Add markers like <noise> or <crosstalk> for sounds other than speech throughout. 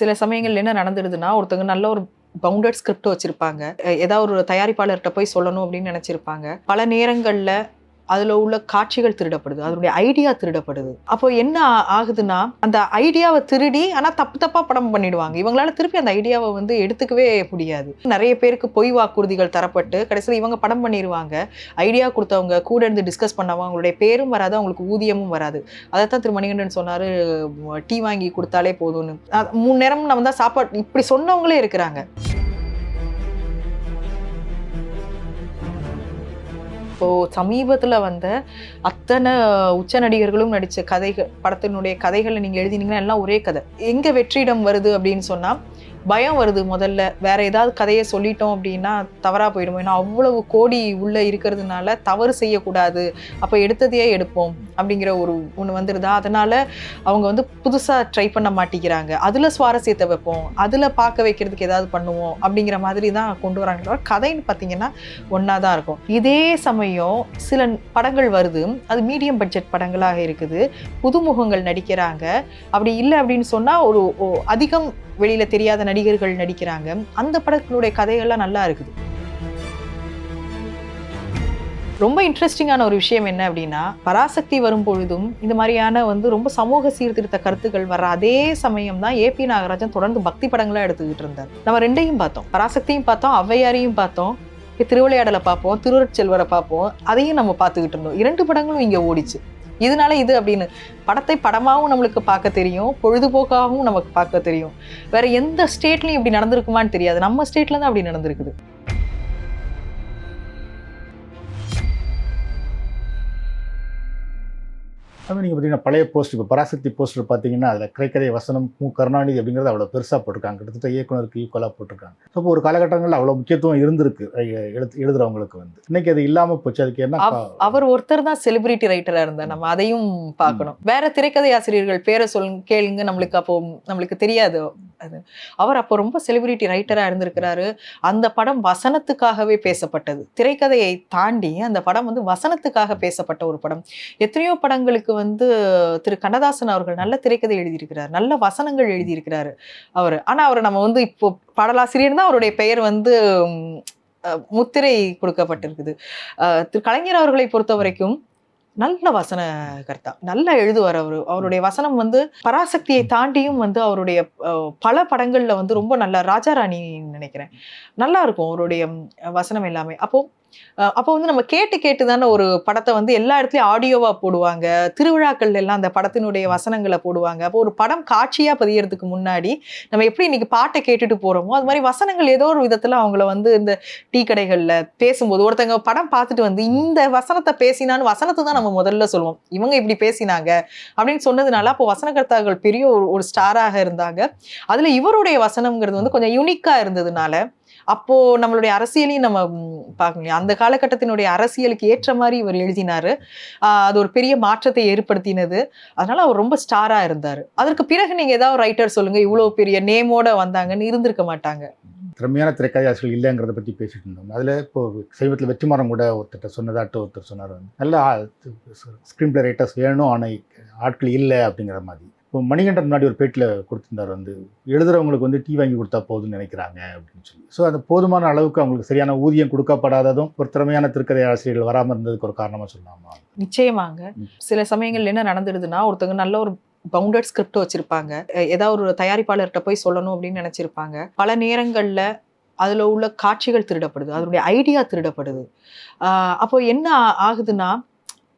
சில சமயங்கள்ல என்ன நடந்துடுதுன்னா ஒருத்தவங்க நல்ல ஒரு பவுண்டட் ஸ்கிரிப்ட் வச்சிருப்பாங்க. ஏதாவது ஒரு தயாரிப்பாளர்கிட்ட போய் சொல்லணும் அப்படின்னு நினைச்சிருப்பாங்க. பல நேரங்கள்ல அதில் உள்ள காட்சிகள் திருடப்படுது அதனுடைய ஐடியா திருடப்படுது. அப்போ என்ன ஆகுதுன்னா அந்த ஐடியாவை திருடி ஆனால் தப்பு தப்பாக படம் பண்ணிடுவாங்க. இவங்களால திருப்பி அந்த ஐடியாவை வந்து எடுத்துக்கவே முடியாது. நிறைய பேருக்கு பொய் வாக்குறுதிகள் தரப்பட்டு கடைசியில் இவங்க படம் பண்ணிடுவாங்க ஐடியா கொடுத்தவங்க கூட இருந்து டிஸ்கஸ் பண்ணவங்க அவங்களுடைய பேரும் வராது அவங்களுக்கு ஊதியமும் வராது. அதைத்தான் திரு மணிகண்டன் சொன்னார் டீ வாங்கி கொடுத்தாலே போதும்னு. மூணு நேரம் நம்ம தான் சாப்பாடு இப்படி சொன்னவங்களே இருக்கிறாங்க. இப்போ சமீபத்தில் வந்த அத்தனை உச்ச நடிகர்களும் நடித்த கதைகள் படத்தினுடைய கதைகளை நீங்கள் எழுதினீங்கன்னா எல்லாம் ஒரே கதை. எங்கே வெற்றிடம் வருது அப்படின்னு சொன்னால் பயம் வருது முதல்ல. வேற ஏதாவது கதையை சொல்லிட்டோம் அப்படின்னா தவறாக போயிடுமோ? ஏன்னா அவ்வளவு கோடி உள்ள இருக்கிறதுனால தவறு செய்யக்கூடாது. அப்போ எடுத்ததையே எடுப்போம் அப்படிங்கிற ஒரு ஒன்று வந்துருதா? அதனால அவங்க வந்து புதுசாக ட்ரை பண்ண மாட்டேங்கிறாங்க. அதில் சுவாரஸ்யத்தை வைப்போம். அதில் பார்க்க வைக்கிறதுக்கு ஏதாவது பண்ணுவோம் அப்படிங்கிற மாதிரி தான் கொண்டு வராங்க கதைன்னு பார்த்தீங்கன்னா ஒன்றா தான் இருக்கும். இதே சமயம் சில படங்கள் வருது. அது மீடியம் பட்ஜெட் படங்களாக இருக்குது. புதுமுகங்கள் நடிக்கிறாங்க. அப்படி இல்லை அப்படின்னு சொன்னால் ஒரு அதிகம் வெளியில் தெரியாத நடிகர்கள் நடிக்கிறாங்க. அந்த படத்தினுடைய கதைகள்லாம் நல்லா இருக்குது. ரொம்ப இன்ட்ரெஸ்டிங்கான ஒரு விஷயம் என்ன அப்படின்னா பராசக்தி வரும் பொழுதும் இந்த மாதிரியான வந்து ரொம்ப சமூக சீர்திருத்த கருத்துக்கள் வர்ற அதே சமயம் தான் ஏ பி நாகராஜன் தொடர்ந்து பக்தி படங்களாக எடுத்துக்கிட்டு இருந்தார். நம்ம ரெண்டையும் பார்த்தோம். பராசக்தியும் பார்த்தோம் ஔவையாரையும் பார்த்தோம். திருவிளையாடலை பார்ப்போம் திருவருட்செல்வரை பார்ப்போம். அதையும் நம்ம பார்த்துக்கிட்டு இருந்தோம். இரண்டு படங்களும் இங்கே ஓடிச்சு. இதனால இது அப்படின்னு படத்தை படமாவும் நம்மளுக்கு பார்க்க தெரியும் பொழுதுபோக்காகவும் நமக்கு பார்க்க தெரியும். வேற எந்த ஸ்டேட்லயும் இப்படி நடந்திருக்குமான்னு தெரியாது. நம்ம ஸ்டேட்ல தான் அப்படி நடந்திருக்குது. அது நீங்கள் பார்த்தீங்கன்னா பழைய போஸ்ட் இப்போ பராசக்தி போஸ்டர் பார்த்தீங்கன்னா அதில் கிரைக்கதை வசனம் மு கருணாநிதி அப்படிங்கிறது அவ்வளோ பெருசாக போட்டிருக்காங்க. கிட்டத்தட்ட இயக்குனருக்கு ஈக்குவலாக போட்டிருக்காங்க. ஸோ அப்போ ஒரு காலகட்டங்களில் அவ்வளோ முக்கியத்துவம் இருந்திருக்கு எழுத்து எழுதுறவங்களுக்கு வந்து. இன்னைக்கு அது இல்லாமல் போச்சு. அதுக்கு என்ன அவர் ஒருத்தர் தான் செலிபிரிட்டி ரைட்டரா இருந்தார் நம்ம அதையும் பார்க்கணும். வேற திரைக்கதை ஆசிரியர்கள் பேரை சொல்லுங்க கேளுங்க. நம்மளுக்கு அப்போ நம்மளுக்கு தெரியாது. அது. அவர் அப்போ ரொம்ப செலிபிரிட்டி ரைட்டராக இருந்திருக்கிறாரு. அந்த படம் வசனத்துக்காகவே பேசப்பட்டது. திரைக்கதையை தாண்டி அந்த படம் வந்து வசனத்துக்காக பேசப்பட்ட ஒரு படம். எத்தனையோ படங்களுக்கு வந்து திரு கண்ணதாசன் அவர்கள் நல்ல திரைக்கதை எழுதியிருக்கிறார். நல்ல வசனங்கள் எழுதியிருக்கிறாரு அவர். ஆனால் அவர் நம்ம வந்து இப்போ படலாசிரியர் தான். அவருடைய பெயர் வந்து முத்திரை கொடுக்கப்பட்டிருக்குது. திரு கலைஞர் அவர்களை பொறுத்த வரைக்கும் நல்ல வசன கர்த்தா. நல்லா எழுதுவார் அவர். அவருடைய வசனம் வந்து பராசக்தியை தாண்டியும் வந்து அவருடைய பல படங்கள்ல வந்து ரொம்ப நல்லா ராஜாராணி நினைக்கிறேன். நல்லா இருக்கும் அவருடைய வசனம் எல்லாமே. அப்போ அப்போ வந்து நம்ம கேட்டு கேட்டு தானே ஒரு படத்தை வந்து எல்லா இடத்துலயும் ஆடியோவா போடுவாங்க. திருவிழாக்கள்ல எல்லாம் அந்த படத்தினுடைய வசனங்களை போடுவாங்க. அப்போ ஒரு படம் காட்சியா பதியறதுக்கு முன்னாடி நம்ம எப்படி இன்னைக்கு பாட்டை கேட்டுட்டு போறோமோ அது மாதிரி வசனங்கள் ஏதோ ஒரு விதத்துல அவங்கள வந்து இந்த டீ கடைகள்ல பேசும்போது ஒருத்தங்க படம் பார்த்துட்டு வந்து இந்த வசனத்தை பேசினான்னு வசனத்தை தான் நம்ம முதல்ல சொல்லுவோம். இவங்க இப்படி பேசினாங்க அப்படின்னு சொன்னதுனால அப்போ வசனகர்த்தாக்கள் பெரிய ஒரு ஒரு ஸ்டாராக இருந்தாங்க. அதுல இவருடைய வசனம்ங்கிறது வந்து கொஞ்சம் யூனிக்கா இருந்ததுனால அப்போ நம்மளுடைய அரசியலையும் நம்ம ம், பார்க்க முடியும் அந்த காலகட்டத்தினுடைய அரசியலுக்கு ஏற்ற மாதிரி இவர் எழுதினாரு. அது ஒரு பெரிய மாற்றத்தை ஏற்படுத்தினது. அதனால அவர் ரொம்ப ஸ்டாரா இருந்தார். அதற்கு பிறகு நீங்க ஏதாவது ரைட்டர் சொல்லுங்க இவ்வளோ பெரிய நேமோட வந்தாங்கன்னு இருந்திருக்க மாட்டாங்க. திறமையான திரைக்கதை இல்லைங்கிறத பற்றி பேசிட்டு இருந்தோம். அதில் இப்போ சமீபத்தில் வெற்றிமாறன் கூட ஒருத்தர் சொன்னதாட்டு ஒருத்தர் சொன்னார். நல்ல ஸ்க்ரீன் பிளே ரைட்டர்ஸ் வேணும் ஆனால் ஆட்கள் இல்லை அப்படிங்கிற மாதிரி. இப்போ மணிகண்டன் முன்னாடி ஒரு பேட்டியில் கொடுத்திருந்தார் வந்து எழுதுறவங்களுக்கு வந்து டீ வாங்கி கொடுத்தா போதும்னு நினைக்கிறாங்க அப்படின்னு சொல்லி. ஸோ அந்த போதுமான அளவுக்கு அவங்களுக்கு சரியான ஊதியம் கொடுக்கப்படாததும் ஒரு திறமையான திரைக்கதை ஆசிரியர்கள் வராமல் இருந்ததுக்கு ஒரு காரணமாக சொல்லலாமா? நிச்சயமாங்க. சில சமயங்கள்ல என்ன நடந்துடுதுன்னா ஒருத்தவங்க நல்ல ஒரு பவுண்டட் ஸ்கிரிப்ட் வச்சிருப்பாங்க. ஏதாவது ஒரு தயாரிப்பாளர்கிட்ட போய் சொல்லணும் அப்படின்னு நினைச்சிருப்பாங்க. பல நேரங்கள்ல அதுல உள்ள காட்சிகள் திருடப்படுது அதனுடைய ஐடியா திருடப்படுது. அப்போ என்ன ஆகுதுன்னா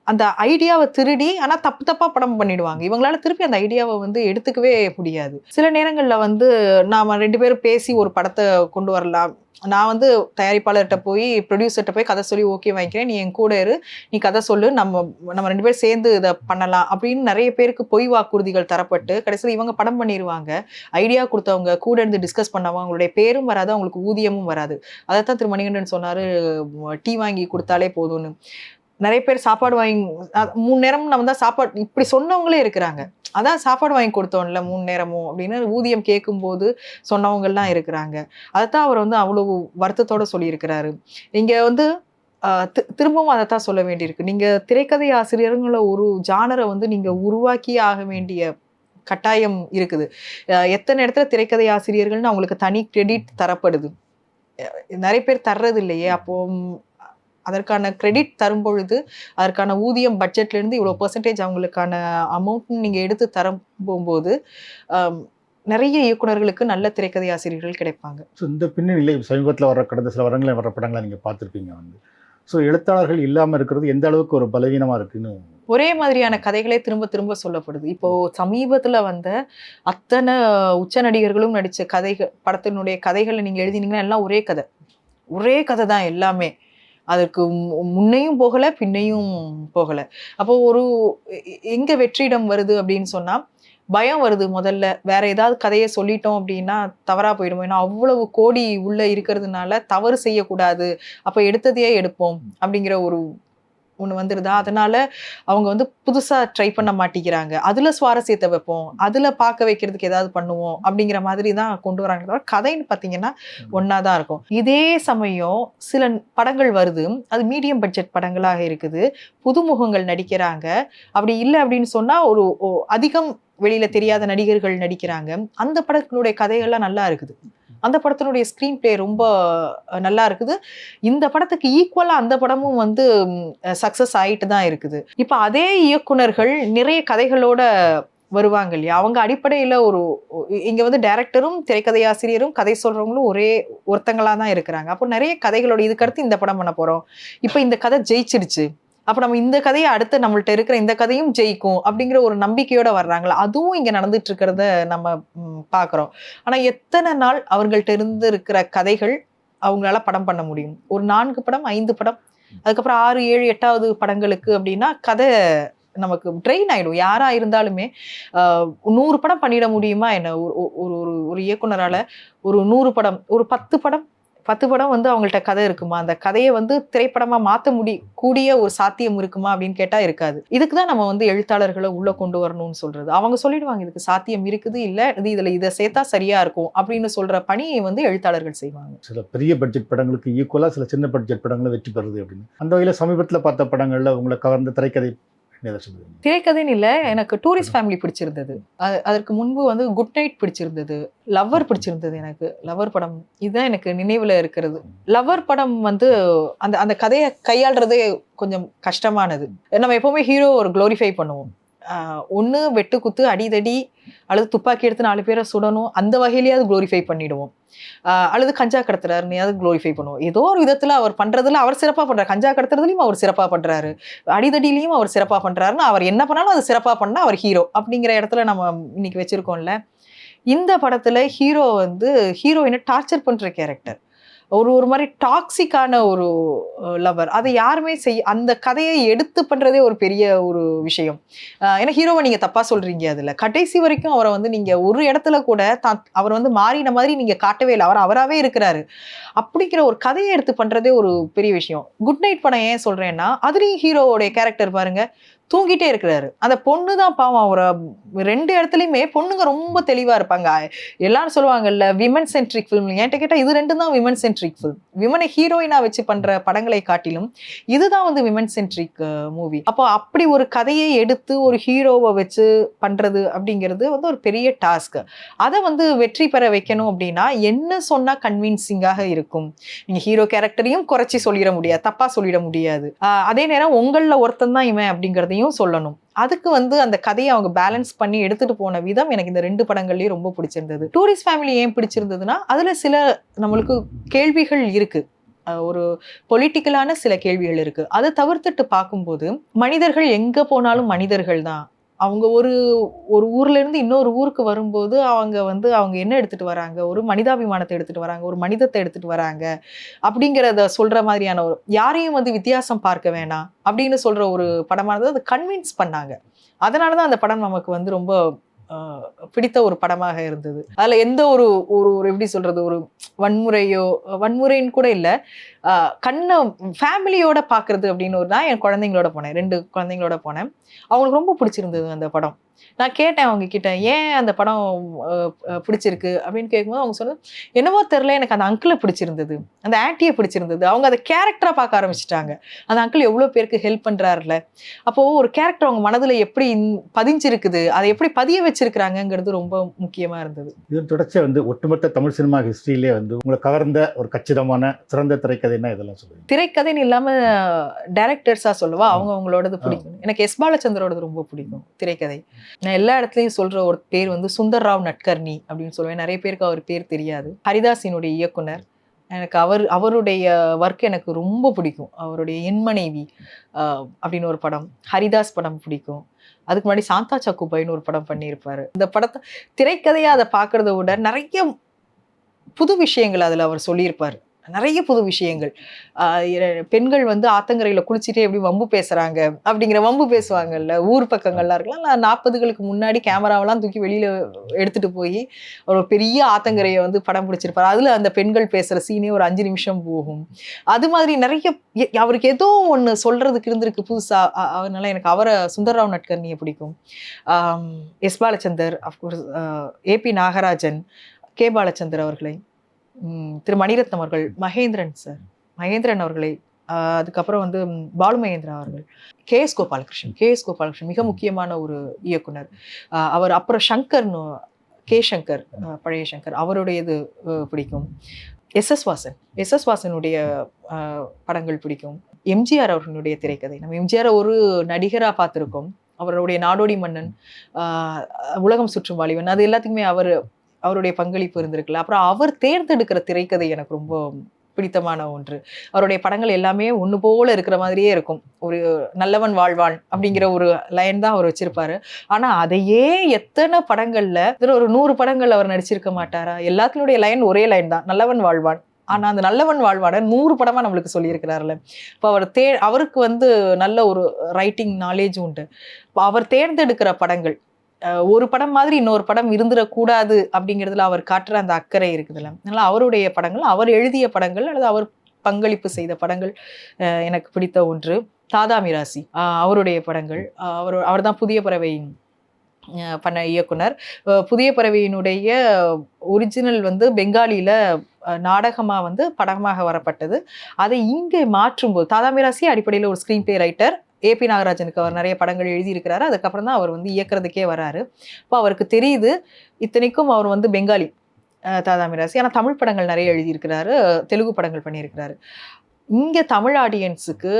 அந்த ஐடியாவை திருடி ஆனால் தப்பு தப்பாக படம் பண்ணிடுவாங்க. இவங்களால திருப்பி அந்த ஐடியாவை வந்து எடுத்துக்கவே முடியாது. சில நேரங்களில் வந்து நாம் ரெண்டு பேரும் பேசி ஒரு படத்தை கொண்டு வரலாம். நான் வந்து தயாரிப்பாளர்கிட்ட போய் ப்ரொடியூசர்கிட்ட போய் கதை சொல்லி ஓகே வாங்கிக்கிறேன். நீ என் கூட இரு. நீ கதை சொல்லு. நம்ம நம்ம ரெண்டு பேரும் சேர்ந்து இதை பண்ணலாம். அப்படின்னு நிறைய பேருக்கு பொய் வாக்குறுதிகள் தரப்பட்டு கடைசியில் இவங்க படம் பண்ணிடுவாங்க. ஐடியா கொடுத்தவங்க கூட இருந்து டிஸ்கஸ் பண்ணவங்க அவங்களுடைய பேரும் வராது. அவங்களுக்கு ஊதியமும் வராது. அதைத்தான் திரு. மணிகண்டன் சொன்னார் டீ வாங்கி கொடுத்தாலே போதும்னு. நிறைய பேர் சாப்பாடு வாங்கி மூணு நேரமும் நம்ம தான் சாப்பாடு இப்படி சொன்னவங்களே இருக்கிறாங்க. அதான் சாப்பாடு வாங்கி கொடுத்தோம்ல மூணு நேரமும் அப்படின்னு ஊதியம் கேட்கும்போது சொன்னவங்கெல்லாம் இருக்கிறாங்க. அதைத்தான் அவர் வந்து அவ்வளவு வருத்தத்தோட சொல்லியிருக்கிறாரு. இங்கே வந்து ஆஹ் திரும்பவும் அதைத்தான் சொல்ல வேண்டியிருக்கு. நீங்கள் திரைக்கதை ஆசிரியருங்களை ஒரு ஜானரை வந்து நீங்கள் உருவாக்கியே ஆக வேண்டிய கட்டாயம் இருக்குது. எத்தனை இடத்துல திரைக்கதை ஆசிரியர்கள்னு அவங்களுக்கு தனி கிரெடிட் தரப்படுது. நிறைய பேர் தர்றது இல்லையே அப்போ அதற்கான கிரெடிட் தரும் பொழுது அதற்கான ஊதியம் பட்ஜெட்ல இருந்து இவ்வளோ பெர்சன்டேஜ் அவங்களுக்கான அமௌண்ட் நீங்க எடுத்து தர போகும்போது நிறைய இயக்குனர்களுக்கு நல்ல திரைக்கதை ஆசிரியர்கள் கிடைப்பாங்க. ஸோ இந்த பின்னணியில் சமீபத்தில் வர கடந்த சில வருடங்களில் வர படங்களை நீங்கள் பார்த்துருப்பீங்க வந்து. ஸோ எழுத்தாளர்கள் இல்லாமல் இருக்கிறது எந்த அளவுக்கு ஒரு பலவீனமாக இருக்குன்னு? ஒரே மாதிரியான கதைகளே திரும்ப திரும்ப சொல்லப்படுது. இப்போ சமீபத்துல வந்த அத்தனை உச்ச நடிகர்களும் நடிச்ச கதைகள் படத்தினுடைய கதைகளை நீங்க எழுதினீங்கன்னா எல்லாம் ஒரே கதை. ஒரே கதை தான் எல்லாமே. அதற்கு முன்னையும் போகல பின்னையும் போகல. அப்போ ஒரு எங்க வெற்றிடம் வருது அப்படின்னு சொன்னா பயம் வருது முதல்ல. வேற ஏதாவது கதையை சொல்லிட்டோம் அப்படின்னா தவறா போயிடுமோ? ஏன்னா அவ்வளவு கோடி உள்ள இருக்கிறதுனால தவறு செய்யக்கூடாது. அப்ப எடுத்ததையே எடுப்போம் அப்படிங்கிற ஒரு ஒண்ணு வந்துருதா? அதனால அவங்க வந்து புதுசா ட்ரை பண்ண மாட்டேங்கிறாங்க. அதுல சுவாரஸ்யத்தை வைப்போம். அதுல பார்க்க வைக்கிறதுக்கு ஏதாவது பண்ணுவோம் அப்படிங்கிற மாதிரி தான் கொண்டு வராங்க தவிர கதைன்னு பாத்தீங்கன்னா ஒன்னாதான் இருக்கும். இதே சமயம் சில படங்கள் வருது. அது மீடியம் பட்ஜெட் படங்களாக இருக்குது. புதுமுகங்கள் நடிக்கிறாங்க. அப்படி இல்லை அப்படின்னு சொன்னா ஒரு அதிகம் வெளியில தெரியாத நடிகர்கள் நடிக்கிறாங்க. அந்த படத்தினுடைய கதைகள்லாம் நல்லா இருக்குது. அந்த படத்தினுடைய ஸ்க்ரீன் பிளே ரொம்ப நல்லா இருக்குது. இந்த படத்துக்கு ஈக்குவலாக அந்த படமும் வந்து சக்சஸ் ஆகிட்டு தான் இருக்குது. இப்போ அதே இயக்குனர்கள் நிறைய கதைகளோட வருவாங்க இல்லையா? அவங்க அடிப்படையில் ஒரு இங்கே வந்து டேரக்டரும் திரைக்கதை ஆசிரியரும் கதை சொல்கிறவங்களும் ஒரே ஒருத்தங்களா தான் இருக்கிறாங்க. அப்போ நிறைய கதைகளோட இதுக்கடுத்து இந்த படம் பண்ண போகிறோம் இப்போ இந்த கதை ஜெயிச்சிடுச்சு. அப்போ நம்ம இந்த கதையை அடுத்து நம்மள்ட்ட இருக்கிற இந்த கதையும் ஜெயிக்கும் அப்படிங்கிற ஒரு நம்பிக்கையோட வர்றாங்களா? அதுவும் இங்கே நடந்துட்டு இருக்கிறத நம்ம பார்க்குறோம் ஆனால் எத்தனை நாள் அவர்கள்ட்ட இருந்து இருக்கிற கதைகள் அவங்களால படம் பண்ண முடியும்? ஒரு நான்கு படம் ஐந்து படம் அதுக்கப்புறம் ஆறு ஏழு எட்டாவது படங்களுக்கு அப்படின்னா கதை நமக்கு ட்ரெயின் ஆயிடும். யாரா இருந்தாலுமே நூறு படம் பண்ணிட முடியுமா என்ன? ஒரு ஒரு ஒரு ஒரு இயக்குனரால ஒரு நூறு படம் ஒரு பத்து படம் பத்து படம் வந்து அவங்கள்ட்ட கதை இருக்குமா? அந்த கதையை வந்து திரைப்படமா மாற்ற முடி கூடிய ஒரு சாத்தியம் இருக்குமா அப்படின்னு கேட்டா இருக்காது. இதுக்கு தான் நம்ம வந்து எழுத்தாளர்களை உள்ள கொண்டு வரணும்னு சொல்றது. அவங்க சொல்லிடுவாங்க இதுக்கு சாத்தியம் இருக்குது இல்ல இது இதுல இதை சேர்த்தா சரியா இருக்கும் அப்படின்னு சொல்ற பணியை வந்து எழுத்தாளர்கள் செய்வாங்க. சில பெரிய பட்ஜெட் படங்களுக்கு ஈக்குவலாக சில சின்ன பட்ஜெட் படங்களும் வெற்றி பெறுது அப்படின்னு. அந்த வகையில் சமீபத்தில் பார்த்த படங்களில் உங்களை கவர்ந்த திரைக்கதை திரைக்கதைன்னு இல்ல எனக்கு டூரிஸ்ட் ஃபேமிலி பிடிச்சிருந்தது. அது- அதற்கு முன்பு வந்து குட் நைட் பிடிச்சிருந்தது. லவ்வர் பிடிச்சிருந்தது எனக்கு. லவ்வர் படம் இதுதான் எனக்கு நினைவுல இருக்கிறது. லவ்வர் படம் வந்து அந்த அந்த கதையை கையாளுறதே கொஞ்சம் கஷ்டமானது. நம்ம எப்பவுமே ஹீரோ ஒரு க்ளோரிஃபை பண்ணுவோம். ஒன்று வெட்டு குத்து அடிதடி அல்லது துப்பாக்கி எடுத்து நாலு பேரை சுடணும் அந்த வகையிலேயாவது க்ளோரிஃபை பண்ணிடுவோம். அல்லது கஞ்சா கடத்துறாருனையாவது க்ளோரிஃபை பண்ணுவோம். ஏதோ ஒரு விதத்தில் அவர் பண்ணுறதுல அவர் சிறப்பாக பண்ணுறாரு கஞ்சா கடத்துறதுலையும் அவர் சிறப்பாக பண்ணுறாரு அடிதடியிலையும் அவர் சிறப்பாக பண்ணுறாருன்னு அவர் என்ன பண்ணாலும் அது சிறப்பாக பண்ணால் அவர் ஹீரோ அப்படிங்கிற இடத்துல நம்ம இன்னைக்கு வச்சுருக்கோம்ல. இந்த படத்தில் ஹீரோ வந்து ஹீரோயினை டார்ச்சர் பண்ணுற கேரக்டர் ஒரு ஒரு மாதிரி டாக்ஸிக்கான ஒரு லவர் அதை யாருமே செய் அந்த கதையை எடுத்து பண்ணுறதே ஒரு பெரிய ஒரு விஷயம். ஏன்னா ஹீரோவை நீங்கள் தப்பாக சொல்கிறீங்க அதில். கடைசி வரைக்கும் அவரை வந்து நீங்கள் ஒரு இடத்துல கூட தான் அவர் வந்து மாறின மாதிரி நீங்கள் காட்டவே இல்லை. அவர் அவராகவே இருக்கிறாரு. அப்படிங்கிற ஒரு கதையை எடுத்து பண்ணுறதே ஒரு பெரிய விஷயம். குட் நைட் படம் ஏன் சொல்கிறேன்னா அதுலேயும் ஹீரோவோடைய கேரக்டர் பாருங்க. தூங்கிட்டே இருக்கிறாரு. அந்த பொண்ணு தான் பாவம். அவரை ரெண்டு இடத்துலையுமே பொண்ணுங்க ரொம்ப தெளிவாக இருப்பாங்க. எல்லாரும் சொல்லுவாங்கல்ல விமன் சென்ட்ரிக் ஃபிலிம் என்கிட்ட கேட்டால் இது ரெண்டும் தான் விமன் சென்ட்ரிக் ஃபிலிம் விமனை ஹீரோயினா வச்சு பண்ணுற படங்களை காட்டிலும் இதுதான் வந்து விமன் சென்ட்ரிக் மூவி அப்போ அப்படி ஒரு கதையை எடுத்து ஒரு ஹீரோவை வச்சு பண்ணுறது அப்படிங்கிறது வந்து ஒரு பெரிய டாஸ்க் அதை வந்து வெற்றி பெற வைக்கணும் அப்படின்னா என்ன சொன்னால் கன்வின்சிங்காக இருக்கும்? நீங்கள் ஹீரோ கேரக்டரையும் குறைச்சி சொல்லிட முடியாது தப்பாக சொல்லிட முடியாது. அதே நேரம் உங்களில் ஒருத்தன் தான் இவன் அப்படிங்கிறதையும் சொல்லணும். அதுக்கு வந்து அந்த கதையை அவங்க பேலன்ஸ் பண்ணி எடுத்துட்டு போன விதம் எனக்கு இந்த ரெண்டு படங்கள்லயும் ரொம்ப பிடிச்சிருந்தது. டூரிஸ்ட் ஃபேமிலி ஏன் பிடிச்சிருந்ததுன்னா அதுல சில நம்மளுக்கு கேள்விகள் இருக்கு. ஒரு பொலிட்டிக்கலான சில கேள்விகள் இருக்கு. அதை தவிர்த்துட்டு பார்க்கும்போது மனிதர்கள் எங்க போனாலும் மனிதர்கள் தான் அவங்க ஒரு ஒரு ஊர்லேருந்து இன்னொரு ஊருக்கு வரும்போது அவங்க வந்து அவங்க என்ன எடுத்துகிட்டு வராங்க? ஒரு மனிதாபிமானத்தை எடுத்துகிட்டு வராங்க ஒரு மனிதத்தை எடுத்துகிட்டு வராங்க அப்படிங்கிறத சொல்கிற மாதிரியான ஒரு யாரையும் வந்து வித்தியாசம் பார்க்க வேணாம் அப்படின்னு சொல்கிற ஒரு படமானது அது கன்வின்ஸ் பண்ணாங்க. அதனால தான் அந்த படம் நமக்கு வந்து ரொம்ப பிடித்த ஒரு படமாக இருந்தது. அதுல எந்த ஒரு ஒரு ஒரு எப்படி சொல்றது ஒரு வன்முறையோ வன்முறைன்னு கூட இல்லை. கண்ணை ஃபேமிலியோட பார்க்கறது அப்படின்னு ஒரு தான் என் குழந்தைங்களோட போனேன். ரெண்டு குழந்தைங்களோட போனேன். அவங்களுக்கு ரொம்ப பிடிச்சிருந்தது அந்த படம். நான் கேட்டேன் அவங்க கிட்ட ஏன் அந்த படம் பிடிச்சிருக்கு? அப்படின்னு கேட்கும்போது அவங்க சொன்னது என்னவோ தெரில எனக்கு அந்த அங்கிளை பிடிச்சிருந்தது. அந்த ஆன்ட்டியை பிடிச்சிருந்தது. அவங்க அதை கேரக்டரா பார்க்க ஆரம்பிச்சிட்டாங்க. அந்த அங்கிள் எவ்வளோ பேருக்கு ஹெல்ப் பண்றாருல. அப்போ ஒரு கேரக்டர் அவங்க மனதுல எப்படி பதிஞ்சிருக்குது அதை எப்படி பதிய வச்சிருக்கிறாங்கங்கிறது ரொம்ப முக்கியமா இருந்தது. இதன் தொடர்ச்சியாக வந்து ஒட்டுமொத்த தமிழ் சினிமா ஹிஸ்டரியிலே வந்து உங்களை கவர்ந்த ஒரு கச்சிதமான சிறந்த திரைக்கதைன்னா இதெல்லாம் சொல்லுவீங்க திரைக்கதைன்னு இல்லாம டைரக்டர்ஸா சொல்லவா அவங்க அவங்களோடது பிடிக்கும். எனக்கு எஸ் பாலச்சந்தரோடது ரொம்ப பிடிக்கும் திரைக்கதை. நான் எல்லா இடத்துலயும் சொல்ற ஒரு பேர் வந்து சுந்தர் ராவ் நட்கர்னி அப்படின்னு சொல்லுவேன். நிறைய பேருக்கு அவர் பேர் தெரியாது. ஹரிதாசினுடைய இயக்குனர். எனக்கு அவர் அவருடைய ஒர்க் எனக்கு ரொம்ப பிடிக்கும். அவருடைய என் மனைவி ஆஹ், அப்படின்னு ஒரு படம். ஹரிதாஸ் படம் பிடிக்கும். அதுக்கு முன்னாடி சாந்தா சக்குபாயின்னு ஒரு படம் பண்ணியிருப்பாரு. இந்த படத்தை திரைக்கதையா அதை பார்க்கறத விட நிறைய புது விஷயங்கள் அதுல அவர் சொல்லியிருப்பாரு. நிறைய புது விஷயங்கள். பெண்கள் வந்து ஆத்தங்கரையில் குளிச்சுட்டே எப்படி வம்பு பேசுகிறாங்க அப்படிங்கிற வம்பு பேசுவாங்கல்ல ஊர் பக்கங்கள்லாம் இருக்கலாம். நான் நாற்பதுகளுக்கு முன்னாடி கேமராவெல்லாம் தூக்கி வெளியில் எடுத்துகிட்டு போய் ஒரு பெரிய ஆத்தங்கரையை வந்து படம் பிடிச்சிருப்பார். அதில் அந்த பெண்கள் பேசுகிற சீனே ஒரு அஞ்சு நிமிஷம் போகும். அது மாதிரி நிறைய எ- அவருக்கு ஏதோ ஒன்று சொல்கிறதுக்கு இருந்திருக்கு புதுசாக அதனால எனக்கு அவரை சுந்தர்ராவ் நட்கர்னியை பிடிக்கும். S Balachander of course AP Nagarajan K Balachander அவர்களை. திரு மணிரத்னம் அவர்கள் மகேந்திரன் சார் மகேந்திரன் அவர்களை அதுக்கப்புறம் வந்து ம், பாலு மகேந்திரா அவர்கள். K S Gopalakrishnan. K S Gopalakrishnan மிக முக்கியமான ஒரு இயக்குனர். அவர் அப்புறம் சங்கர்னு கே சங்கர் பழைய சங்கர். அவருடையது பிடிக்கும். S S Vasan. S S வாசனுடைய படங்கள் பிடிக்கும். எம்ஜிஆர் அவர்களுடைய திரைக்கதை. நம்ம எம்ஜிஆர் ஒரு நடிகராக பார்த்துருக்கோம். அவருடைய நாடோடி மன்னன் உலகம் சுற்றும் வாலிபன். அது எல்லாத்துக்குமே அவர் அவருடைய பங்களிப்பு இருந்திருக்குல்ல. அப்புறம் அவர் தேர்ந்தெடுக்கிற திரைக்கதை எனக்கு ரொம்ப பிடித்தமான ஒன்று. அவருடைய படங்கள் எல்லாமே ஒன்று போல இருக்கிற மாதிரியே இருக்கும். ஒரு நல்லவன் வாழ்வான் அப்படிங்கிற ஒரு லைன் தான் அவர் வச்சிருப்பாரு. ஆனா அதையே எத்தனை படங்கள்ல இதுல ஒரு நூறு படங்கள் அவர் நடிச்சிருக்க மாட்டாரா? எல்லாத்தினுடைய லைன் ஒரே லைன் தான். நல்லவன் வாழ்வான் ஆனா அந்த நல்லவன் வாழ்வான நூறு படமா நம்மளுக்கு சொல்லியிருக்கிறாருல்ல. இப்போ அவர் தே அவருக்கு வந்து நல்ல ஒரு ரைட்டிங் நாலேஜ் உண்டு. இப்போ அவர் தேர்ந்தெடுக்கிற படங்கள் ஒரு படம் மாதிரி இன்னொரு படம் இருந்துடக்கூடாது அப்படிங்கிறதுல அவர் காட்டுற அந்த அக்கறை இருக்குதுல்ல. அதனால அவருடைய படங்கள் அவர் எழுதிய படங்கள் அல்லது அவர் பங்களிப்பு செய்த படங்கள் எனக்கு பிடித்த ஒன்று. தாதா மிராசி அவருடைய படங்கள். அவர் அவர் தான் புதிய பறவை பண்ண இயக்குனர். புதிய பறவையினுடைய ஒரிஜினல் வந்து பெங்காலியில் நாடகமாக வந்து படமாக வரப்பட்டது. அதை இங்கே மாற்றும்போது தாதா மிராசி அடிப்படையில் ஒரு screen play writer A B நாகராஜனுக்கு அவர் நிறைய படங்கள் எழுதியிருக்கிறாரு. அதுக்கப்புறம் தான் அவர் வந்து இயக்குறதுக்கே வராரு. இப்போ அவருக்கு தெரியுது இத்தனைக்கும் அவர் வந்து பெங்காலி தாதாமிராசி. தாதா ஆனால் தமிழ் படங்கள் நிறைய எழுதியிருக்கிறாரு தெலுங்கு படங்கள் பண்ணியிருக்கிறாரு. இங்கே தமிழ் ஆடியன்ஸுக்கு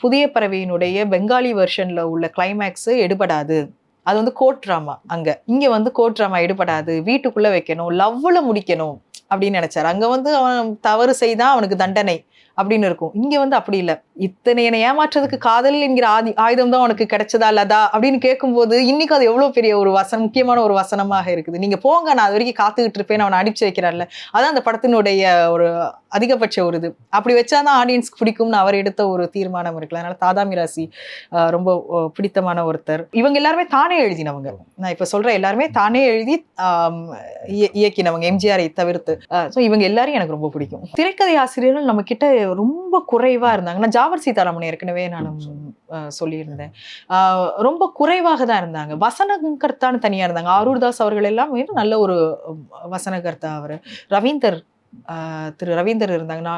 புதிய பறவையினுடைய பெங்காலி வெர்ஷனில் உள்ள கிளைமேக்ஸ் எடுபடாது. அது வந்து கோட் ட்ராமா அங்கே. இங்கே வந்து கோட் ட்ராமா எடுபடாது. வீட்டுக்குள்ளே வைக்கணும் லவ்வில் முடிக்கணும் அப்படின்னு நினச்சார். அங்கே வந்து அவன் தவறு செய்தான் அவனுக்கு தண்டனை. அப்படின்னு இருக்கும். இங்க வந்து அப்படி இல்லை. இத்தனை என்னை ஏமாற்றுறதுக்கு காதல் என்கிற ஆதி ஆயுதம் தான் உனக்கு கிடைச்சதா லதா? அப்படின்னு கேட்கும்போது இன்னைக்கு அது எவ்வளவு பெரிய ஒரு வசனம் முக்கியமான ஒரு வசனமாக இருக்குது. நீங்க போங்க நான் அது வரைக்கும் காத்துக்கிட்டு இருப்பேன் அவனை அடிச்சு வைக்கிறான்ல அதான் அந்த படத்தினுடைய ஒரு அதிகபட்ச ஒரு இது. அப்படி வச்சாதான் ஆடியன்ஸ்க்கு பிடிக்கும்னு அவர் எடுத்த ஒரு தீர்மானம் இருக்குல்ல அதனால தாதா மிராசி ரொம்ப பிடித்தமான ஒருத்தர். இவங்க எல்லாருமே தானே எழுதினவங்க. நான் இப்ப சொல்ற எல்லாருமே தானே எழுதி இய- இயக்கினவங்க. எம்ஜிஆரை தவிர்த்து. ஸோ இவங்க எல்லாரும் எனக்கு ரொம்ப பிடிக்கும். திரைக்கதை ஆசிரியர்கள் நம்ம கிட்ட ரொம்ப குறைவா இருந்தாங்க. நான் ஜாவர் சீதாராமன் ஏற்கனவே நான் சொல்லியிருந்தேன். ஆஹ் ரொம்ப குறைவாக தான் இருந்தாங்க. வசனகர்த்தான்னு தனியா இருந்தாங்க. ஆரூர்தாஸ் அவர்கள் எல்லாம் நல்ல ஒரு வசனகர்த்தா அவர். ரவீந்தர் திரு ரவீந்தர் இருந்தாங்க.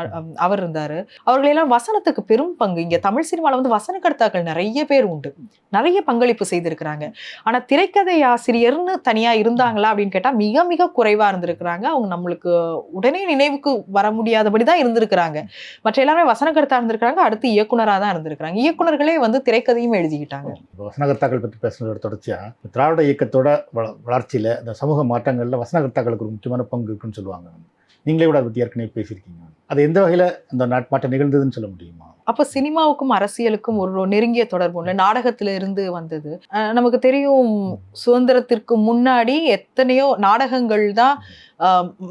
அவர் இருந்தாரு. அவர்களெல்லாம் வசனத்துக்கு பெரும் பங்கு. இங்க தமிழ் சினிமாவில் வந்து வசனகர்த்தாக்கள் நிறைய பேர் உண்டு. நிறைய பங்களிப்பு செய்திருக்கிறாங்க. ஆனா திரைக்கதை ஆசிரியர்னு தனியா இருந்தாங்களா அப்படின்னு கேட்டா மிக மிக குறைவா இருந்திருக்கிறாங்க. அவங்க நம்மளுக்கு உடனே நினைவுக்கு வர முடியாதபடி தான் இருந்திருக்கிறாங்க. மற்ற எல்லாருமே வசனகர்த்தா இருந்திருக்கிறாங்க. அடுத்து இயக்குனரா தான் இருந்திருக்கிறாங்க. இயக்குனர்களே வந்து திரைக்கதையும் எழுதிக்கிட்டாங்க. இப்போ வசனகர்த்தாக்கள் பற்றி பேசுனதோட தொடர்ச்சியாக திராவிட இயக்கத்தோட வள வளர்ச்சியில் இந்த சமூக மாற்றங்களில் வசனகர்த்தாக்களுக்கு ஒரு முக்கியமான பங்கு இருக்குன்னு சொல்லுவாங்க. நீங்களே கூட அதை பற்றி ஏற்கனவே பேசியிருக்கீங்க. அது எந்த வகையில் அந்த நாட் மாற்றம் நிகழ்ந்ததுன்னு சொல்ல முடியுமா? அப்ப சினிமாவுக்கும் அரசியலுக்கும் ஒரு நெருங்கிய தொடர்பு உண்டு நாடகத்துல இருந்து வந்தது. நமக்கு தெரியும் சுதந்திரத்திற்கு முன்னாடி எத்தனையோ நாடகங்கள் தான்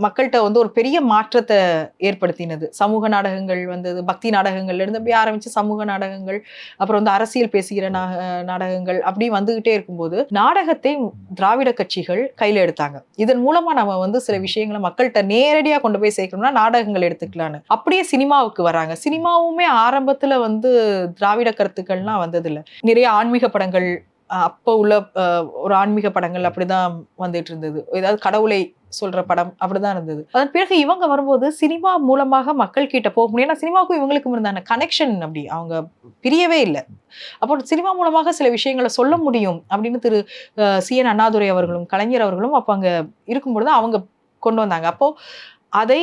மக்கள்கிட்ட வந்து ஒரு பெரிய மாற்றத்தை ஏற்படுத்தினது. சமூக நாடகங்கள் வந்தது பக்தி நாடகங்கள்ல இருந்து அப்படியே ஆரம்பிச்சு சமூக நாடகங்கள் அப்புறம் வந்து அரசியல் பேசுகிற நாக- நாடகங்கள் அப்படி வந்துகிட்டே இருக்கும்போது நாடகத்தை திராவிட கட்சிகள் கையில் எடுத்தாங்க. இதன் மூலமா நம்ம வந்து சில விஷயங்களை மக்கள்கிட்ட நேரடியா கொண்டு போய் சேர்க்கணும்னா நாடகங்கள் எடுத்துக்கலான்னு. அப்படியே சினிமாவுக்கு வராங்க. சினிமாவுமே ஆரம்பத்துல வந்து திராவிட கருத்துக்கள்லாம் வந்ததில்லை. நிறைய ஆன்மீக படங்கள் அப்போ உள்ள ஒரு ஆன்மீக படங்கள் அப்படிதான் வந்துட்டு இருந்தது. ஏதாவது கடவுளை சொல்ற படம் அப்படிதான் இருந்தது. அதன் பிறகு இவங்க வரும்போது சினிமா மூலமாக மக்கள் கிட்ட போக முடியும். ஏன்னா சினிமாவுக்கும் இவங்களுக்கும் இருந்தான கனெக்ஷன் அப்படி அவங்க பிரியவே இல்லை. அப்போ சினிமா மூலமாக சில விஷயங்களை சொல்ல முடியும் அப்படின்னு திரு சி. என். அண்ணாதுரை அவர்களும் கலைஞர் அவர்களும் அப்போ அங்க இருக்கும்பொழுது அவங்க கொண்டு வந்தாங்க. அப்போ அதை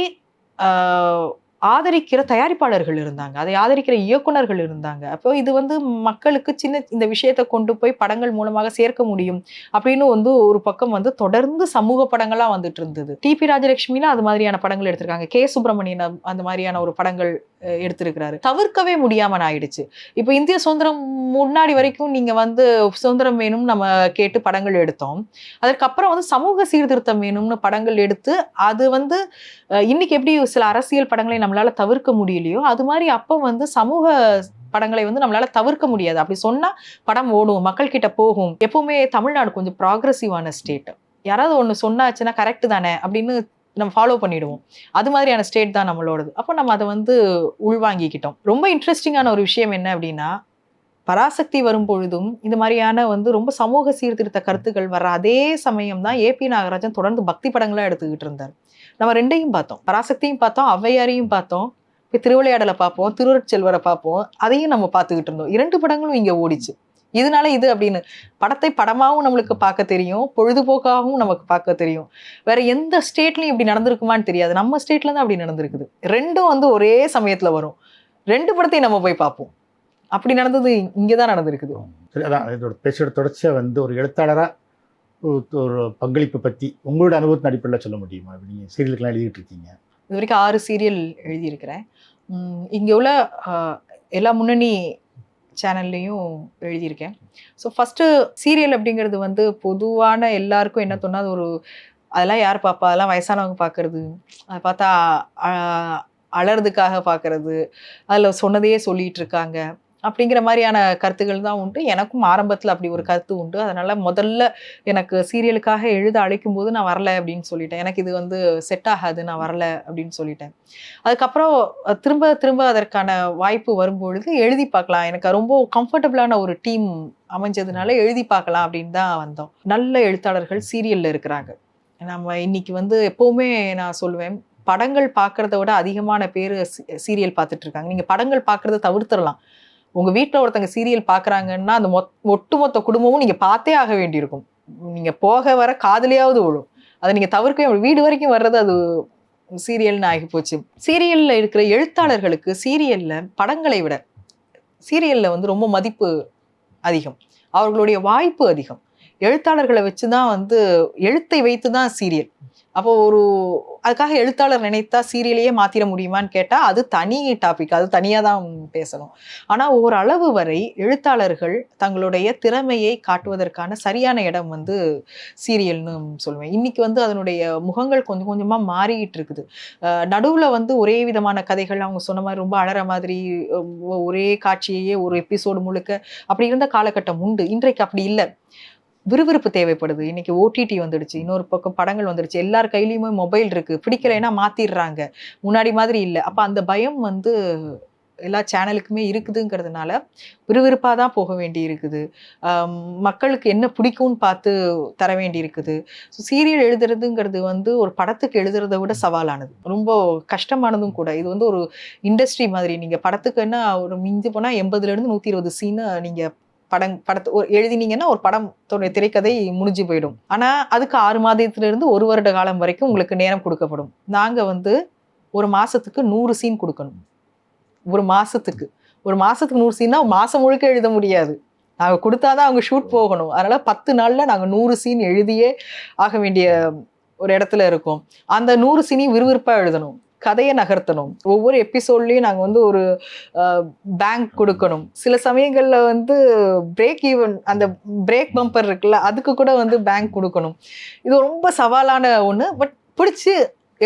ஆஹ், ஆதரிக்கிற தயாரிப்பாளர்கள் இருந்தாங்க. அதை ஆதரிக்கிற இயக்குனர்கள் இருந்தாங்க. அப்போ இது வந்து மக்களுக்கு சின்ன இந்த விஷயத்தை கொண்டு போய் படங்கள் மூலமாக சேர்க்க முடியும் அப்படின்னு வந்து ஒரு பக்கம் வந்து தொடர்ந்து சமூக படங்களா வந்துட்டு இருந்தது. டிபி ராஜலட்சுமினா அது மாதிரியான படங்கள் எடுத்திருக்காங்க. கே. சுப்பிரமணியன் அந்த- மாதிரியான ஒரு படங்கள் எடுத்திருக்கிறாரு. தவிர்க்கவே முடியாம ஆயிடுச்சு. இப்போ இந்திய சுதந்திரம் முன்னாடி வரைக்கும் நீங்க வந்து சுதந்திரம் வேணும் நம்ம கேட்டு படங்கள் எடுத்தோம். அதற்கப்புறம் வந்து சமூக சீர்திருத்தம் வேணும்னு படங்கள் எடுத்து அது வந்து இன்னைக்கு எப்படி சில அரசியல் படங்களை நம்மளால தவிர்க்க முடியலையோ அது மாதிரி அப்போ வந்து சமூக படங்களை வந்து நம்மளால தவிர்க்க முடியாது. அப்படி சொன்னா படம் ஓடும் மக்கள் கிட்ட போகும். எப்பவுமே தமிழ்நாடு கொஞ்சம் ப்ராக்ரஸிவான ஸ்டேட் யாராவது ஒன்று சொன்னாச்சுன்னா கரெக்ட் தானே அப்படின்னு நம்ம ஃபாலோ பண்ணிடுவோம். அது மாதிரியான ஸ்டேட் தான் நம்மளோடது. அப்போ நம்ம அதை வந்து உள்வாங்கிக்கிட்டோம். ரொம்ப இன்ட்ரெஸ்டிங்கான ஒரு விஷயம் என்ன அப்படின்னா பராசக்தி வரும் பொழுதும் இந்த மாதிரியான வந்து ரொம்ப சமூக சீர்திருத்த கருத்துக்கள் வர அதே சமயம் தான் ஏபி நாகராஜன் தொடர்ந்து பக்தி படங்களாக எடுத்துக்கிட்டு இருந்தார். நம்ம ரெண்டையும் பார்த்தோம். பராசக்தியும் பார்த்தோம் ஔவையாரையும் பார்த்தோம் இப்போ திருவிளையாடலை பார்ப்போம் திருவருட்செல்வரை பார்ப்போம் அதையும் நம்ம பார்த்துக்கிட்டு இருந்தோம். இரண்டு படங்களும் இங்கே ஓடிச்சு. இதனால இது அப்படின்னு படத்தை படமாகவும் நம்மளுக்கு பார்க்க தெரியும் பொழுதுபோக்காகவும் நமக்கு பார்க்க தெரியும். வேற எந்த ஸ்டேட்லையும் இப்படி நடந்திருக்குமான்னு தெரியாது. நம்ம ஸ்டேட்ல தான் அப்படி நடந்திருக்குது. ரெண்டும் வந்து ஒரே சமயத்துல வரும். ரெண்டு படத்தையும் நம்ம போய் பார்ப்போம். அப்படி நடந்தது இங்கே தான் நடந்திருக்குது சரி அதான் இதோட பேச்சோட தொடர்ச்சியாக வந்து ஒரு எழுத்தாளராக ஒரு பங்களிப்பை பற்றி உங்களோட அனுபவத்தின் அடிப்படையில் சொல்ல முடியுமா? நீங்கள் சீரியலுக்கெல்லாம் எழுதிட்டு இருக்கீங்க. இது வரைக்கும் ஆறு சீரியல் எழுதியிருக்கிறேன். இங்கே உள்ள எல்லா முன்னணி சேனல்லையும் எழுதியிருக்கேன். ஸோ ஃபஸ்ட்டு சீரியல் அப்படிங்கிறது வந்து பொதுவான எல்லாருக்கும் என்ன தோணுனா அது ஒரு அதெல்லாம் யார் பார்ப்பா அதெல்லாம் வயசானவங்க பார்க்கறது அதை பார்த்தா அழறதுக்காக பார்க்கறது அதில் சொன்னதையே சொல்லிகிட்டு இருக்காங்க. அப்படிங்கிற மாதிரியான கருத்துக்கள் தான் உண்டு. எனக்கும் ஆரம்பத்தில் அப்படி ஒரு கருத்து உண்டு. அதனால முதல்ல எனக்கு சீரியலுக்காக எழுத அழைக்கும் போது நான் வரல அப்படின்னு சொல்லிட்டேன். எனக்கு இது வந்து செட் ஆகாது நான் வரல அப்படின்னு சொல்லிட்டேன். அதுக்கப்புறம் திரும்ப திரும்ப அதற்கான வாய்ப்பு வரும்பொழுது எழுதி பார்க்கலாம். எனக்கு ரொம்ப கம்ஃபர்டபுளான ஒரு டீம் அமைஞ்சதுனால எழுதி பார்க்கலாம் அப்படின்னு தான் வந்தோம். நல்ல எழுத்தாளர்கள் சீரியல்ல இருக்கிறாங்க. நம்ம இன்னைக்கு வந்து எப்பவுமே நான் சொல்லுவேன் படங்கள் பார்க்கறத விட அதிகமான பேர் சீரியல் பார்த்துட்டு இருக்காங்க. நீங்க படங்கள் பார்க்கறத தவிர்த்துடலாம் உங்கள் வீட்டில் ஒருத்தங்க சீரியல் பார்க்குறாங்கன்னா அந்த மொத் ஒட்டுமொத்த குடும்பமும் நீங்கள் பார்த்தே ஆக வேண்டியிருக்கும். நீங்கள் போக வர காதலியாவது விழும். அதை நீங்கள் தவிர்க்கவே வீடு வரைக்கும் வர்றது அது சீரியல்னு ஆகி போச்சு. சீரியலில் இருக்கிற எழுத்தாளர்களுக்கு சீரியலில் படங்களை விட சீரியலில் வந்து ரொம்ப மதிப்பு அதிகம். அவர்களுடைய வாய்ப்பு அதிகம். எழுத்தாளர்களை வச்சு தான் வந்து எழுத்தை வைத்து தான் சீரியல் அப்போ ஒரு அதுக்காக எழுத்தாளர் நினைத்தா சீரியலையே மாத்திர முடியுமான்னு கேட்டா அது தனி டாபிக் அது தனியாக தான் பேசணும். ஆனா ஓரளவு வரை எழுத்தாளர்கள் தங்களுடைய திறமையை காட்டுவதற்கான சரியான இடம் வந்து சீரியல்னு சொல்லுவேன். இன்னைக்கு வந்து அதனுடைய முகங்கள் கொஞ்சம் கொஞ்சமா மாறிக்கிட்டு இருக்குது. நடுவில் நடுவுல வந்து ஒரே விதமான கதைகள் அவங்க சொன்ன மாதிரி ரொம்ப அழற மாதிரி ஒரே காட்சியையே ஒரு எபிசோடு முழுக்க அப்படி இருந்த காலகட்டம் உண்டு. இன்றைக்கு அப்படி இல்லை. விறுவிறுப்பு தேவைப்படுது. இன்னைக்கு ஓடிடி வந்துடுச்சு இன்னொரு பக்கம் படங்கள் வந்துடுச்சு. எல்லார் கையிலயுமே மொபைல் இருக்கு. பிடிக்கலைன்னா மாத்திடுறாங்க. முன்னாடி மாதிரி இல்லை. அப்ப அந்த பயம் வந்து எல்லா சேனலுக்குமே இருக்குதுங்கிறதுனால விறுவிறுப்பாக தான் போக வேண்டி இருக்குது. மக்களுக்கு என்ன பிடிக்கும்னு பார்த்து தர வேண்டி இருக்குது. ஸோ சீரியல் எழுதுறதுங்கிறது வந்து ஒரு படத்துக்கு எழுதுறத விட சவாலானது. ரொம்ப கஷ்டமானதும் கூட. இது வந்து ஒரு இண்டஸ்ட்ரி மாதிரி. நீங்கள் படத்துக்குன்னா ஒரு மிஞ்சி போனால் எண்பதுலேருந்து நூற்றி இருபது சீனு நீங்கள் படம் படத்தை ஒரு எழுதினீங்கன்னா ஒரு படம் திரைக்கதை முடிஞ்சு போயிடும். ஆனால் அதுக்கு ஆறு மாதத்திலிருந்து ஒரு வருட காலம் வரைக்கும் உங்களுக்கு நேரம் கொடுக்கப்படும். நாங்கள் வந்து ஒரு மாதத்துக்கு நூறு சீன் கொடுக்கணும். ஒரு மாதத்துக்கு ஒரு மாதத்துக்கு நூறு சீன்னா மாதம் முழுக்க எழுத முடியாது. நாங்கள் கொடுத்தா தான் அவங்க ஷூட் போகணும். அதனால் பத்து நாளில் நாங்கள் நூறு சீன் எழுதியே ஆக வேண்டிய ஒரு இடத்துல இருக்கோம். அந்த நூறு சீனையும் விறுவிறுப்பாக எழுதணும். கதையை நகர்த்தணும். ஒவ்வொரு எபிசோட்லேயும் நாங்கள் வந்து ஒரு பேங்க் கொடுக்கணும். சில சமயங்களில் வந்து பிரேக் ஈவன் அந்த பிரேக் பம்பர் இருக்குல்ல அதுக்கு கூட வந்து பேங்க் கொடுக்கணும். இது ரொம்ப சவாலான ஒன்று பட் பிடிச்சி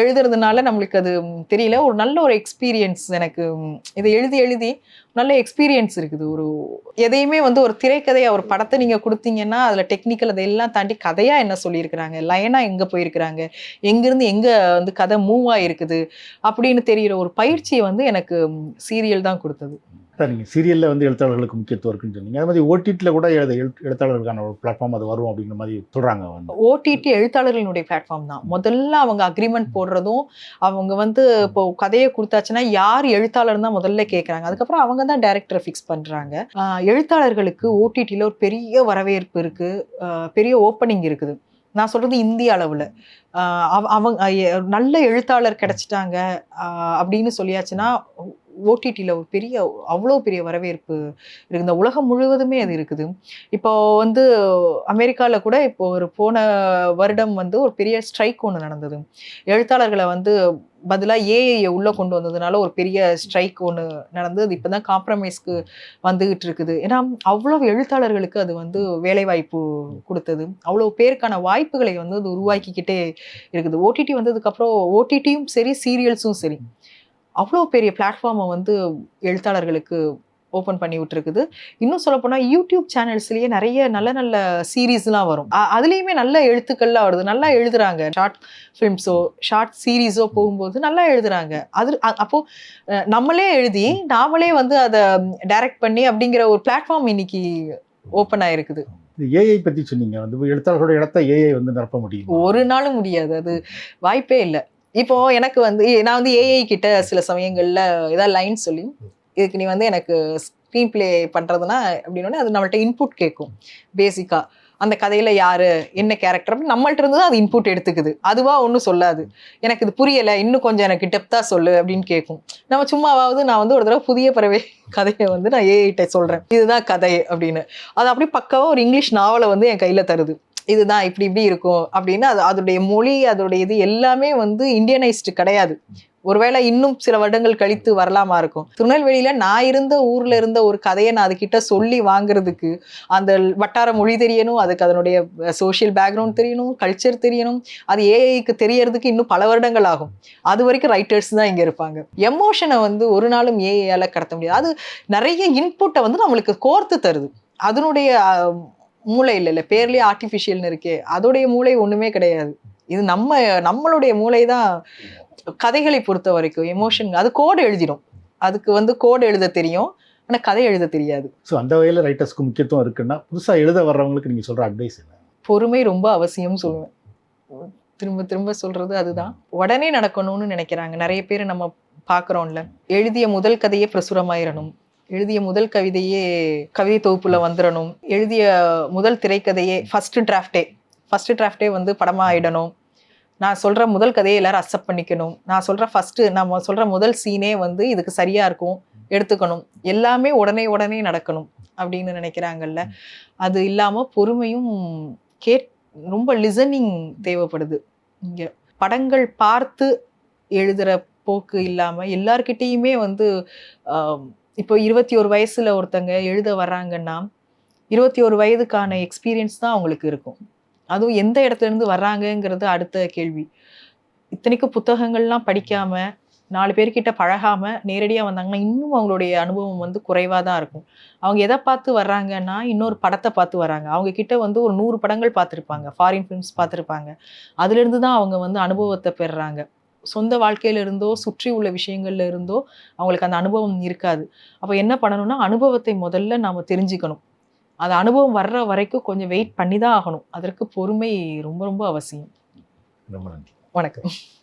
எழுதுறதுனால நம்மளுக்கு அது தெரியல. ஒரு நல்ல ஒரு எக்ஸ்பீரியன்ஸ் எனக்கு இதை எழுதி எழுதி நல்ல எக்ஸ்பீரியன்ஸ் இருக்குது. ஒரு எதையுமே வந்து ஒரு திரைக்கதையை ஒரு படத்தை நீங்கள் கொடுத்தீங்கன்னா அதில் டெக்னிக்கல் அதையெல்லாம் தாண்டி கதையாக என்ன சொல்லியிருக்கிறாங்க? லைனாக எங்கே போயிருக்கிறாங்க? எங்கேருந்து எங்கே வந்து கதை மூவ் ஆகிருக்குது அப்படின்னு தெரியிற ஒரு பயிற்சியை வந்து எனக்கு சீரியல் தான் கொடுத்தது. சார் நீங்கள் சீரியலில் வந்து எழுத்தாளர்களுக்கு முக்கியத்துவம் இருக்குன்னு சொன்னீங்க. அது மாதிரி ஓடிடியில் கூட எழுத எழு- எழுத்தாளர்களுக்கான ஒரு பிளாட்ஃபார்ம் அது வரும் அப்படிங்கிற மாதிரி சொல்கிறாங்க வந்து ஓடிடி எழுத்தாளர்களுடைய பிளாட்ஃபார்ம் தான். முதல்ல அவங்க அக்ரிமெண்ட் போடுறதும் அவங்க வந்து இப்போ கதையை கொடுத்தாச்சுன்னா யார் எழுத்தாளர் தான் முதல்ல கேட்குறாங்க அதுக்கப்புறம் அவங்க தான் டைரக்டரை ஃபிக்ஸ் பண்ணுறாங்க எழுத்தாளர்களுக்கு ஓடிடியில் ஒரு பெரிய வரவேற்பு இருக்குது பெரிய ஓப்பனிங் இருக்குது. நான் சொல்றது இந்திய அளவில். அவங்க நல்ல எழுத்தாளர் கிடைச்சிட்டாங்க. அப்படின்னு சொல்லியாச்சுன்னா ஓடிடியில் ஒரு பெரிய அவ்வளோ பெரிய வரவேற்பு இருக்குது இந்த உலகம் முழுவதுமே அது இருக்குது. இப்போ வந்து அமெரிக்காவில் கூட இப்போ ஒரு போன வருடம் வந்து ஒரு பெரிய ஸ்ட்ரைக் ஒன்று நடந்தது. எழுத்தாளர்களை வந்து பதிலாக ஏஐயை உள்ளே கொண்டு வந்ததுனால ஒரு பெரிய ஸ்ட்ரைக் ஒன்று நடந்தது இப்போ தான் காம்ப்ரமைஸ்க்கு வந்துகிட்டு இருக்குது. ஏன்னா அவ்வளோ எழுத்தாளர்களுக்கு அது வந்து வேலைவாய்ப்பு கொடுத்தது. அவ்வளோ பேருக்கான வாய்ப்புகளை வந்து அது உருவாக்கிக்கிட்டே இருக்குது. ஓடிடி வந்ததுக்கப்புறம் ஓடிடியும் சரி சீரியல்ஸும் சரி. அவ்வளோ பெரிய பிளாட்ஃபார்மை வந்து எழுத்தாளர்களுக்கு ஓப்பன் பண்ணி விட்டுருக்குது. இன்னும் சொல்லப்போனால் யூடியூப் சேனல்ஸ்லேயே நிறைய நல்ல நல்ல சீரீஸ்லாம் வரும். அதுலேயுமே நல்ல எழுத்துக்கள்லாம் வருது. நல்லா எழுதுறாங்க. ஷார்ட் ஃபிலிம்ஸோ ஷார்ட் சீரீஸோ போகும்போது நல்லா எழுதுறாங்க. அது அ- அப்போ அஹ், நம்மளே எழுதி நாமளே வந்து அதை டைரக்ட் பண்ணி அப்படிங்கிற ஒரு பிளாட்ஃபார்ம் இன்னைக்கு ஓப்பன் ஆயிருக்குது. இது ஏஐ பற்றி சொன்னீங்க. வந்து எழுத்தாளர்களோட இடத்த ஏஐ வந்து நிரப்ப முடியும்? ஒரு நாளும் முடியாது. அது வாய்ப்பே இல்லை. இப்போ எனக்கு வந்து நான் வந்து ஏஐ கிட்ட சில சமயங்கள்ல ஏதாவது லைன் சொல்லி இதுக்கு நீ வந்து எனக்கு ஸ்க்ரீன் ப்ளே பண்றதுன்னா அப்படின்னா அது நம்மள்ட்ட இன்புட் கேட்கும். பேசிக்கா அந்த கதையில யாரு என்ன கேரக்டர் நம்மள்ட்ட இருந்து அது இன்புட் எடுத்துக்குது. அதுவா ஒன்றும் சொல்லாது. எனக்கு இது புரியல இன்னும் கொஞ்சம் எனக்கு டெப்தா சொல்லு அப்படின்னு கேட்கும். நம்ம சும்மாவாவது நான் வந்து ஒரு தடவை புதிய பறவை <laughs> கதையை வந்து நான் ஏஐட்ட சொல்றேன். இதுதான் கதை அப்படின்னு. அது அப்படியே பக்காவா ஒரு இங்கிலீஷ் நாவலை வந்து என் கையில தருது. இதுதான் இப்படி இப்படி இருக்கும் அப்படின்னு அது அதோடைய மொழி அதோடைய இது எல்லாமே வந்து இந்தியனைஸ்டு கிடையாது. ஒருவேளை இன்னும் சில வருடங்கள் கழித்து வரலாமா இருக்கும். திருநெல்வேலியில நான் இருந்த ஊர்ல இருந்த ஒரு கதையை நான் அதுகிட்ட சொல்லி வாங்குறதுக்கு அந்த வட்டார மொழி தெரியணும் அதுக்கு அதனுடைய சோஷியல் பேக்ரவுண்ட் தெரியணும் கல்ச்சர் தெரியணும் அது ஏஐக்கு தெரியறதுக்கு இன்னும் பல வருடங்கள் ஆகும். அது வரைக்கும் ரைட்டர்ஸ் தான் இங்க இருப்பாங்க. எமோஷனை வந்து ஒரு நாளும் ஏஐயால கடத்த முடியாது. அது நிறைய இன்புட்டை வந்து நம்மளுக்கு கோர்த்து தருது. அதனுடைய மூளை இல்லை இல்லை. பேர்லயே ஆர்டிஃபிஷியல்னு இருக்கே. அதோடைய மூளை ஒண்ணுமே கிடையாது. இது நம்ம நம்மளுடைய மூளை தான் கதைகளை பொறுத்த வரைக்கும் எமோஷன் அது கோடு எழுதிடும். அதுக்கு வந்து கோடு எழுத தெரியும் ஆனா கதை எழுத தெரியாது. ஸோ அந்த வகையில் ரைட்டர்ஸ்க்கு முக்கியத்துவம் இருக்குன்னா புதுசாக எழுத வர்றவங்களுக்கு நீங்கள் சொல்கிற அட்வைஸ் என்ன? பொறுமை ரொம்ப அவசியம் சொல்லுவேன். திரும்ப திரும்ப சொல்றது அதுதான். உடனே நடக்கணும்னு நினைக்கிறாங்க. நிறைய பேர் நம்ம பார்க்குறோம்ல. எழுதிய முதல் கதையே பிரசுரமாயிரணும். எழுதிய முதல் கவிதையே கவிதை தொகுப்புல வந்துடணும் எழுதிய முதல் திரைக்கதையே ஃபர்ஸ்ட் டிராஃப்டே ஃபர்ஸ்ட் டிராஃப்டே வந்து படமா ஆயிடணும். நான் சொல்ற முதல் கதையை எல்லாரும் அக்செப்ட் பண்ணிக்கணும். நான் சொல்ற ஃபர்ஸ்ட் நம்ம சொல்ற முதல் சீனே வந்து இதுக்கு சரியா இருக்கும். எடுத்துக்கணும். எல்லாமே உடனே உடனே நடக்கணும் அப்படின்னு நினைக்கிறாங்கல்ல. அது இல்லாம பொறுமையும் கேட் ரொம்ப லிசனிங் தேவைப்படுது. இங்க படங்கள் பார்த்து எழுதுற போக்கு இல்லாம எல்லார்கிட்டேயுமே வந்து இப்போ இருபத்தி ஒரு வயசுல ஒருத்தங்க எழுத வர்றாங்கன்னா இருபத்தி ஒரு வயதுக்கான எக்ஸ்பீரியன்ஸ் தான் அவங்களுக்கு இருக்கும். அதுவும் எந்த இடத்துல இருந்து வர்றாங்கங்கிறது அடுத்த கேள்வி. இத்தனைக்கும் புத்தகங்கள்லாம் படிக்காம நாலு பேர்கிட்ட பழகாம நேரடியாக வந்தாங்கன்னா இன்னும் அவங்களுடைய அனுபவம் வந்து குறைவாக தான் இருக்கும். அவங்க எதை பார்த்து வர்றாங்கன்னா இன்னொரு படத்தை பார்த்து வராங்க அவங்க கிட்ட வந்து ஒரு நூறு படங்கள் பார்த்துருப்பாங்க. ஃபாரின் ஃபிலிம்ஸ் பார்த்துருப்பாங்க. அதுலேருந்து தான் அவங்க வந்து அனுபவத்தை பெறுறாங்க. சொந்த வாழ்க்கையில இருந்தோ சுற்றி உள்ள விஷயங்கள்ல இருந்தோ அவங்களுக்கு அந்த அனுபவம் இருக்காது. அப்போ என்ன பண்ணணும்னா அனுபவத்தை முதல்ல நாம தெரிஞ்சுக்கணும். அந்த அனுபவம் வர்ற வரைக்கும் கொஞ்சம் வெயிட் பண்ணி தான் ஆகணும். அதற்கு பொறுமை ரொம்ப ரொம்ப அவசியம். ரொம்ப நன்றி. வணக்கம்.